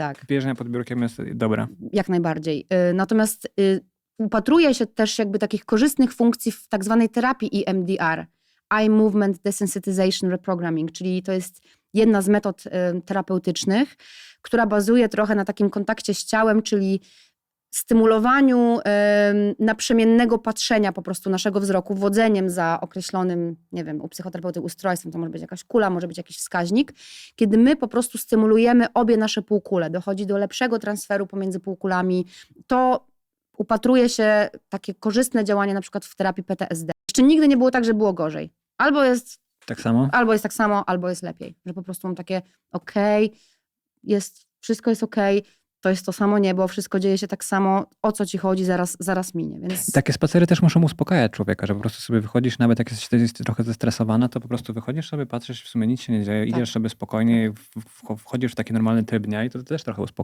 tak. Bieżnia pod biurkiem jest dobra. jak najbardziej. Y, Natomiast y, upatruje się też jakby takich korzystnych funkcji w tak zwanej terapii EMDR, Eye Movement Desensitization Reprogramming, czyli to jest jedna z metod y, terapeutycznych, która bazuje trochę na takim kontakcie z ciałem, czyli stymulowaniu naprzemiennego patrzenia po prostu naszego wzroku, wodzeniem za określonym, nie wiem, u psychoterapeuty ustrojstwem, to może być jakaś kula, może być jakiś wskaźnik, kiedy my po prostu stymulujemy obie nasze półkule, dochodzi do lepszego transferu pomiędzy półkulami, to upatruje się takie korzystne działanie na przykład w terapii PTSD. Jeszcze nigdy nie było tak, że było gorzej. Albo jest, Tak samo? albo jest tak samo, albo jest lepiej. Że po prostu mam takie okej, jest, wszystko jest okej, to jest to samo niebo, wszystko dzieje się tak samo, o co ci chodzi, zaraz, zaraz minie. Więc takie spacery też muszą uspokajać człowieka, że po prostu sobie wychodzisz, nawet jak jesteś jesteś trochę zestresowana, to po prostu wychodzisz sobie, patrzysz, w sumie nic się nie dzieje, Tak. idziesz sobie spokojnie, wchodzisz w taki normalny tryb dnia i to też trochę uspokaja.